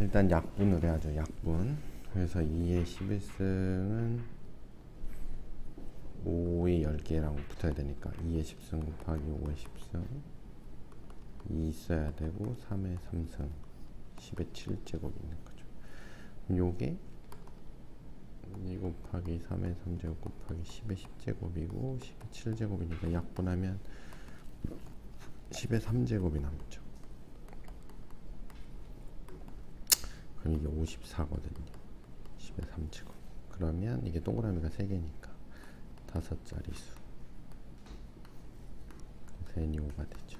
일단 약분을 해야죠. 약분. 그래서 2의 11승은 5의 10개랑 붙어야 되니까 2의 10승 곱하기 5의 10승 2 있어야 되고 3의 3승 10의 7제곱 있는 거죠. 요게 2 곱하기 3의 3제곱 곱하기 10의 10제곱이고 10의 7제곱이니까 약분하면 10의 3제곱이 남죠. 그럼 이게 54거든요. 10의 3제곱. 그러면 이게 동그라미가 3개니까 다섯 자리 수. 그래서 n이 5가 되죠.